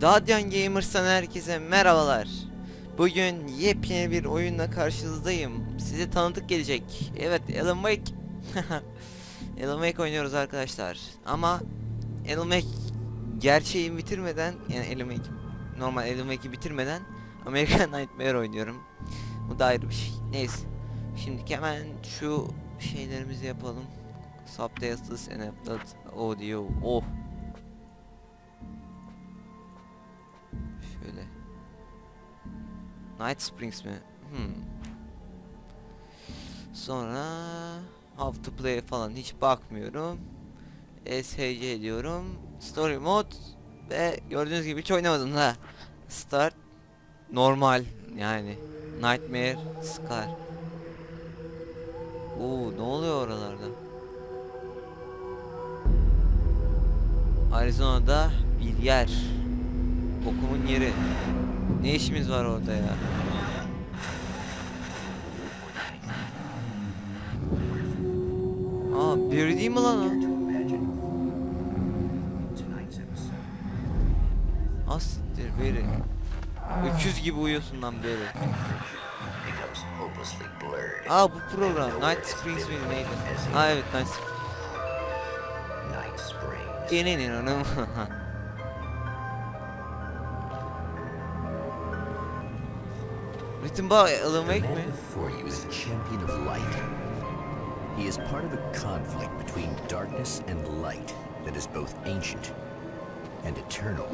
Dadyan Gamers'tan herkese merhabalar. Bugün yepyeni bir oyunla karşınızdayım. Size tanıdık gelecek. Evet, Alan Wake. Alan Wake oynuyoruz arkadaşlar. Ama Alan Wake gerçeği bitirmeden, yani Alan Wake normal Alan Wake'i bitirmeden American Nightmare oynuyorum. Bu da ayrı bir şey. Neyse. Şimdi hemen şu şeylerimizi yapalım. Subtitles enabled audio. Oh. Night Springs mi? Hmm. Sonra How to play falan hiç bakmıyorum. SHC diyorum. Story mode ve gördüğünüz gibi hiç oynamadım da. Start normal yani. Nightmare Scar. Oo ne oluyor oralarda? Arizona'da bir yer. Okumun yeri. Ne işimiz var orada ya? Aa biri değil mi lan o? Asittir biri. Öküz gibi uyuyorsun lan blurred. Aa bu program Night Springs miydi neydi? Aa evet Night Springs. Night Springs. Yenin hanım. Written by Alan The man mi? before you is a champion of light. He is part of a conflict between darkness and light that is both ancient and eternal.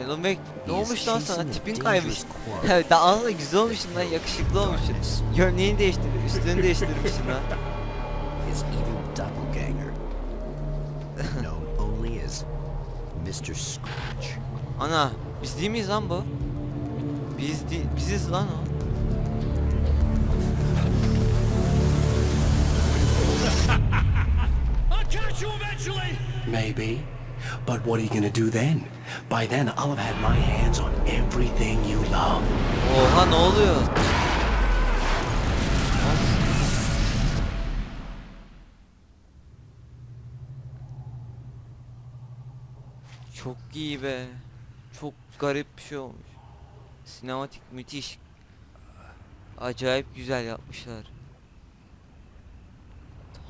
Alan Wake ne olmuş lan sana chasing a tipin dangerous kaymış. daha da güzel olmuşsun lan yakışıklı olmuşsun. Değiştir, üstünü değiştirmişsin lan. His evil doppelganger, known only as Mr. Scratch. Ana biz değil miyiz lan bu? Biz değil, biziz lan o. I'll catch you eventually! Maybe. But what are you gonna do then? By then, I'll have had my hands on everything you love. Oha ne oluyor? Çok iyi be. Çok garip bir şey olmuş. Sinematik müthiş. Acayip güzel yapmışlar.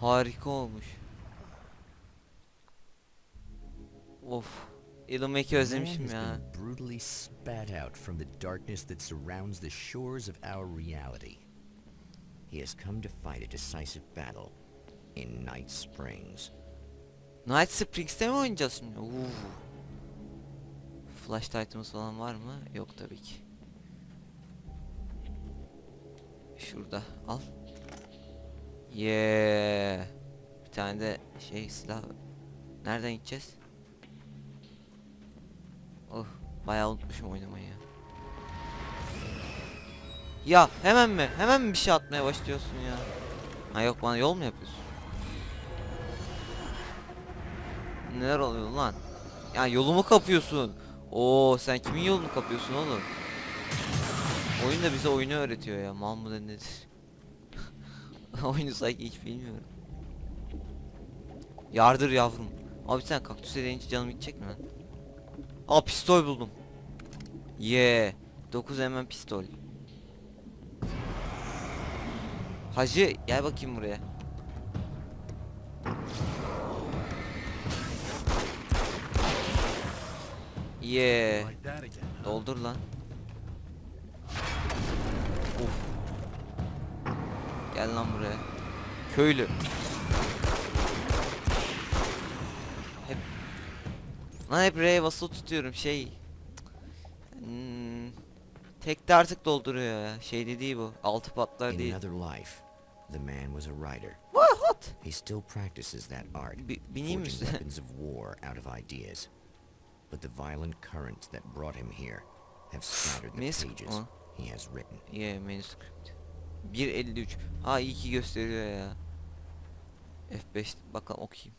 Harika olmuş. Of. The man özlemişim ya. brutally spat out from the darkness that surrounds the shores of our reality. He has come to fight a decisive battle in Night Springs. Night Springs'te mi oynayacağız şimdi? Uuu. Flash item'ımız falan var mı? Yok tabii ki. Şurada al. Yeah. Bir tane de şey silah. Nereden gideceğiz? Oh, bayağı unutmuşum oynamayı ya. Hemen mi? Hemen mi bir şey atmaya başlıyorsun ya? Ha yok bana yol mu yapıyorsun? Neler oluyor lan? Ya yolumu kapıyorsun. Oo sen kimin yolunu kapıyorsun oğlum? Oyun da bize oyunu öğretiyor ya. Mal mı nedir? Oyunu sanki hiç bilmiyorum. Yardır yavrum. Abi sen kaktüse deyince canım gidecek mi lan? Aa pistol buldum. Yeah. 9 mm pistol. Hacı gel bakayım buraya. Yeah. that again. Doldur lan. Gel lan buraya. Köylü. Hep Lan hep R'ye basılı tutuyorum şey. Hmm. Tek de artık dolduruyor ya. Şey dediği bu. Altı patlar değil. the man was a writer. What? He still practices that art, forging weapons of war out of ideas. But the violent currents that brought him here have scattered the pages he has written. Yeah manuscript. 1.53. Ha iyi ki gösteriyor ya. F5 bakalım okuyayım.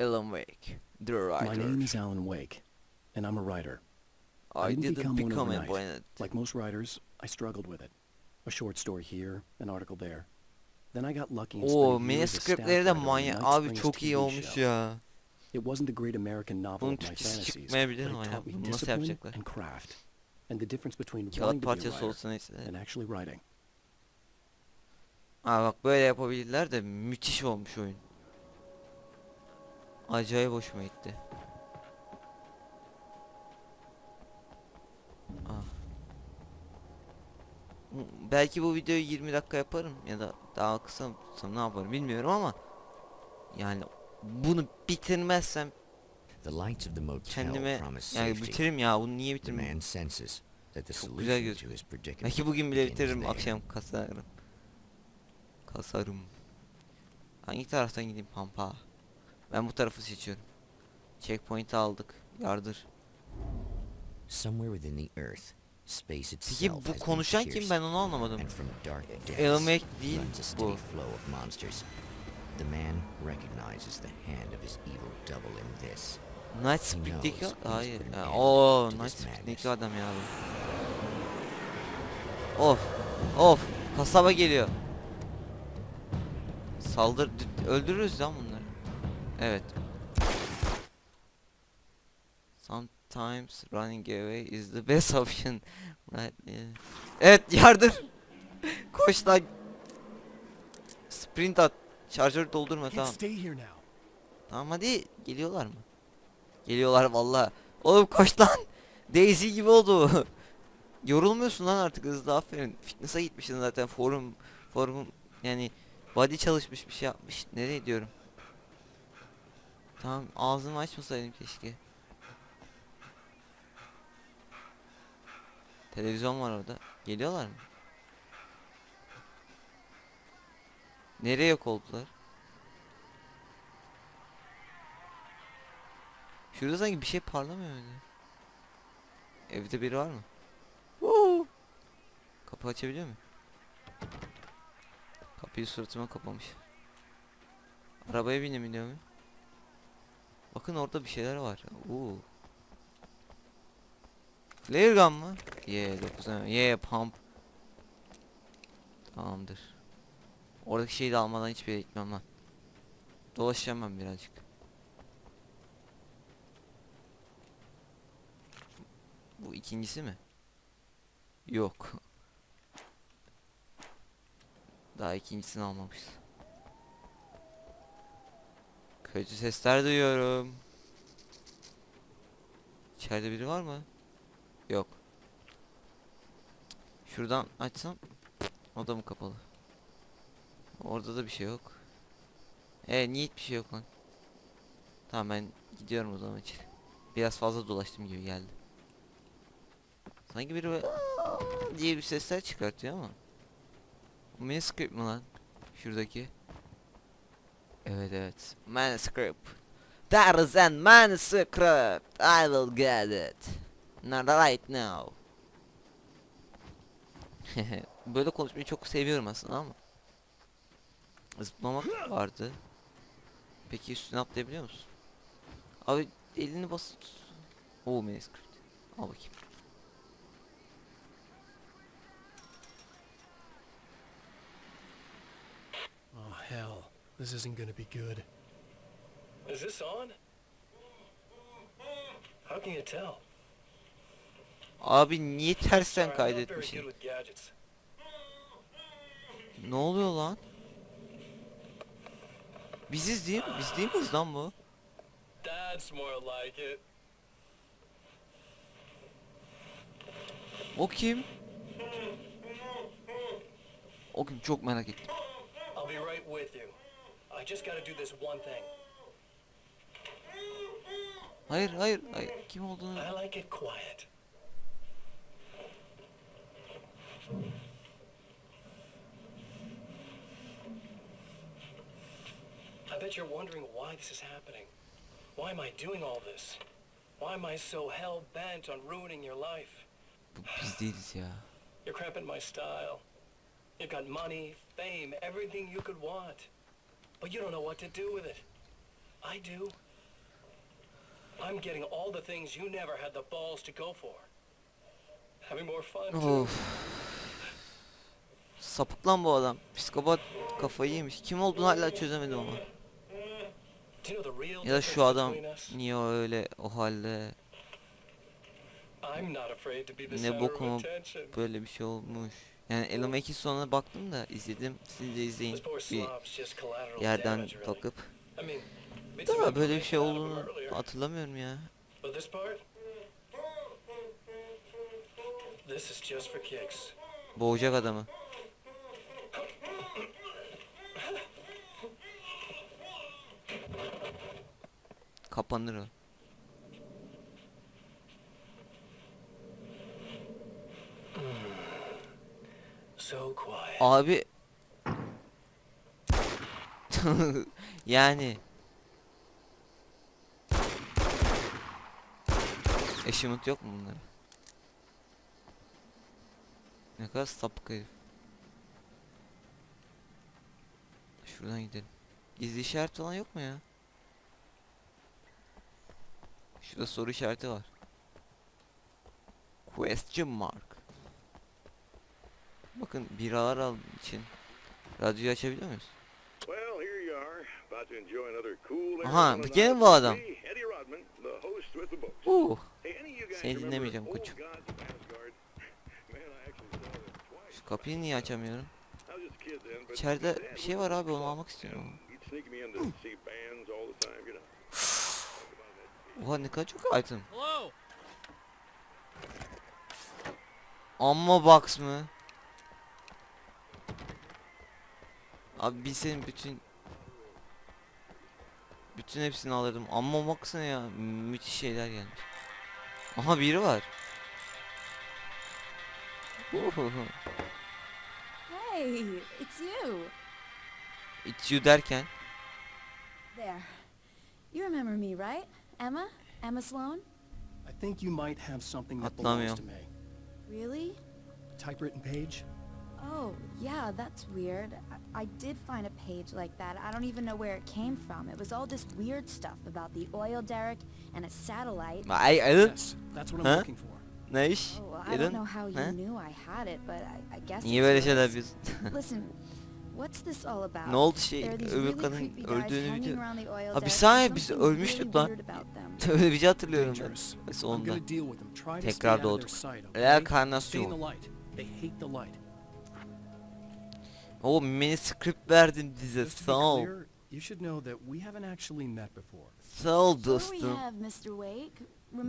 Alan Wake. The My name writer. is Alan Wake, and I'm a writer. I didn't didn't become one become a overnight. planet. Like most writers, I struggled with it. A short story here, an article there. Then I got lucky and Oo manuscriptleri de writer manyak. Abi çok iyi olmuş ya. It wasn't the great American novel Bunun of my fantasies, but it taught me discipline and craft, and the difference between wanting to be a writer and actually writing. Aa bak böyle yapabilirler de müthiş olmuş oyun. Acayip hoşuma gitti. Ah. Belki bu videoyu 20 dakika yaparım ya da daha kısa ne yaparım bilmiyorum ama yani bunu bitirmezsem kendime yani bitiririm ya bunu niye bitirmem? Çok güzel gözüküyor. Belki bugün bile bitiririm akşam kasarım. Kasarım. Hangi taraftan gideyim pampa? Ben bu tarafı seçiyorum. Checkpoint'i aldık. Yardır. Peki bu konuşan kim ben onu anlamadım. Wake değil bu. The man recognizes the hand of his evil double in this. Night he hayır. Oo, Night madness. adam ya. Of. Of. Kasaba geliyor. Saldır öldürürüz lan bunları. Evet. Sometimes running away is the best option. Right. Evet yardır. Koş lan. Sprint at. Şarjörü doldurma tamam. Tamam hadi geliyorlar mı? Geliyorlar valla. Oğlum koş lan. Daisy gibi oldu. Yorulmuyorsun lan artık hızlı aferin. Fitness'a gitmişsin zaten forum forum yani body çalışmış bir şey yapmış. Nereye diyorum? Tamam ağzımı açmasaydım keşke. Televizyon var orada. Geliyorlar mı? Nereye yok oldular? Şurada sanki bir şey parlamıyor öyle. Evde biri var mı? Woo! Kapı açabiliyor mu? Kapıyı suratıma kapamış. Arabaya binebiliyor mu? Bakın orada bir şeyler var. Oo. Gun mı? Yeah 9 Yeah pump. Tamamdır. Oradaki şeyi de almadan hiçbir yere gitmem lan. Dolaşacağım ben birazcık. Bu ikincisi mi? Yok. Daha ikincisini almamışız. Kötü sesler duyuyorum. İçeride biri var mı? Yok. Şuradan açsam o da mı kapalı? Orada da bir şey yok. E niye hiçbir şey yok lan? Tamam ben gidiyorum o zaman içeri. Biraz fazla dolaştım gibi geldi. Sanki biri diye bir sesler çıkartıyor ama. O manuscript mi lan? Şuradaki. Evet evet. Manuscript. That is an manuscript. I will get it. Not right now. Böyle konuşmayı çok seviyorum aslında ama. Zıplamak vardı. Peki üstüne atlayabiliyor musun? Abi elini bas. Oo manuscript. Al bakayım. Hell. This isn't gonna be good. Is this on? How can you tell? Abi niye tersten kaydetmişsin? Ne oluyor lan? Biziz değil mi? Biz değil miyiz lan bu? That's more like it. O kim? O kim çok merak ettim. I'll be right with you. I just gotta do this one thing. Hayır hayır hayır kim olduğunu I like it quiet. I bet you're wondering why this is happening. Why am I doing all this? Why am I so hell bent on ruining your life? Bu biz değiliz ya. You're cramping my style. You've got money, fame, everything you could want. But you don't know what to do with it. I do. I'm getting all the things you never had the balls to go for. Having more fun too. Sapık lan bu adam. Psikopat kafayı yemiş. Kim olduğunu hala çözemedim ama. You Ya da şu adam niye öyle o halde ne bokuma böyle bir şey olmuş. Yani Alan Wake'in sonuna baktım da izledim. Siz de izleyin bir yerden bakıp. Of böyle bir şey olduğunu hatırlamıyorum ya. Boğacak adamı. Kapanır o. Quiet. Abi yani Eşimut yok mu bunların? Ne kadar sapık herif. Şuradan gidelim. Gizli işaret falan yok mu ya? Şurada soru işareti var. Question mark. Bakın biralar al için radyoyu açabiliyor muyuz? Well, here you are, about to enjoy another cool Aha, gene bu adam. me, Eddie Rodman, the host with the books. Uh, Seni dinlemeyeceğim koçum. Şu kapıyı niye açamıyorum? İçeride bir şey var abi onu almak istiyorum know. Oha ne kadar çok item. Amma box mı? Abi bilseydim bütün bütün hepsini alırdım. Amma ne ya? Müthiş şeyler gelmiş. Aha biri var. Hey, it's you. It's you derken There. You remember me, right? Emma? Emma Sloan? I think you might have something that belongs to me. Really? A typewritten page? Oh, yeah, that's weird. I, I did find a page like that. I don't even know where it came from. It was all just weird stuff about the oil derrick and a satellite. Alan Yes, that's what I'm Huh? looking for. ne iş? Oh, I don't know how you knew I had it, but I, I guess Niye böyle şeyler yapıyorsun? Listen, what's this all about? ne oldu şey öbür kadın öldüğünü hanging biliyor. around the oil Ha, derrick biz ölmüştük lan. weird about them. Öyle bir şey hatırlıyorum ben. Sonunda. Tekrar doğduk. light. They hate the light. O mini script verdin bize sağ ol. you should know that we haven't actually met before. Sağ ol dostum.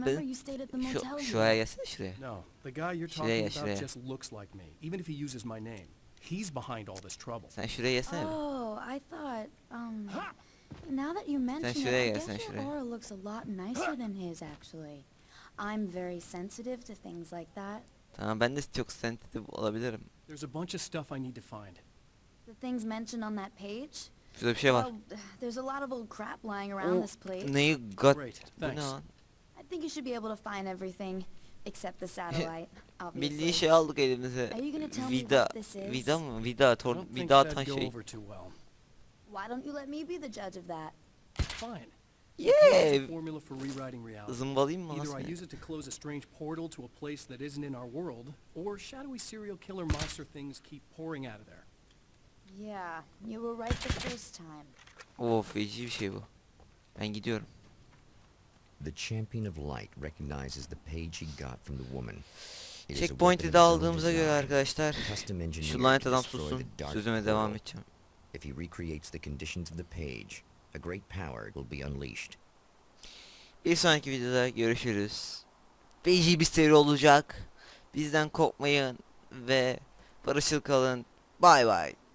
Ben- Şu, şuraya gelsene şuraya. No, the guy you're Şuraya talking gel, about şuraya. just looks like me, even if he uses my name. He's behind all this trouble. Sen şuraya gelsene. Oh, I thought, um, now that you mention it, şuraya I guess your şuraya. aura looks a lot nicer than his, actually. I'm very sensitive to things like that. Tamam ben de çok sensitive olabilirim. There's a bunch of stuff I need to find. The things mentioned on that page? Şurada bir. Well, there's a lot of old crap lying around O this oh, place. neyi gat... Great, Bu thanks. I think you should be able to find everything, except the satellite, obviously. Bildiğin şey aldık elimize. Are you gonna tell me Vida. what this is? Vida mı? Vida. Tor don't think vida that'd atan şey. over too well. Why don't you let me be the judge of that? Fine. Here's Yeah. the formula for rewriting reality. Zımbalayayım mı Either I use it to close a strange portal to a place that isn't in our world, or shadowy serial killer monster things keep pouring out of there. Yeah, you were right the first time. Of feci bir şey bu. Ben gidiyorum. The champion of light recognizes the page he got from the woman. Checkpoint'i de aldığımıza göre arkadaşlar. Şu lanet adam sussun. Sözüme devam edeceğim. If he recreates the conditions of the page, a great power will be unleashed. Bir sonraki videoda görüşürüz. Feci bir seri olacak. Bizden korkmayın ve barışıl kalın. Bay bay.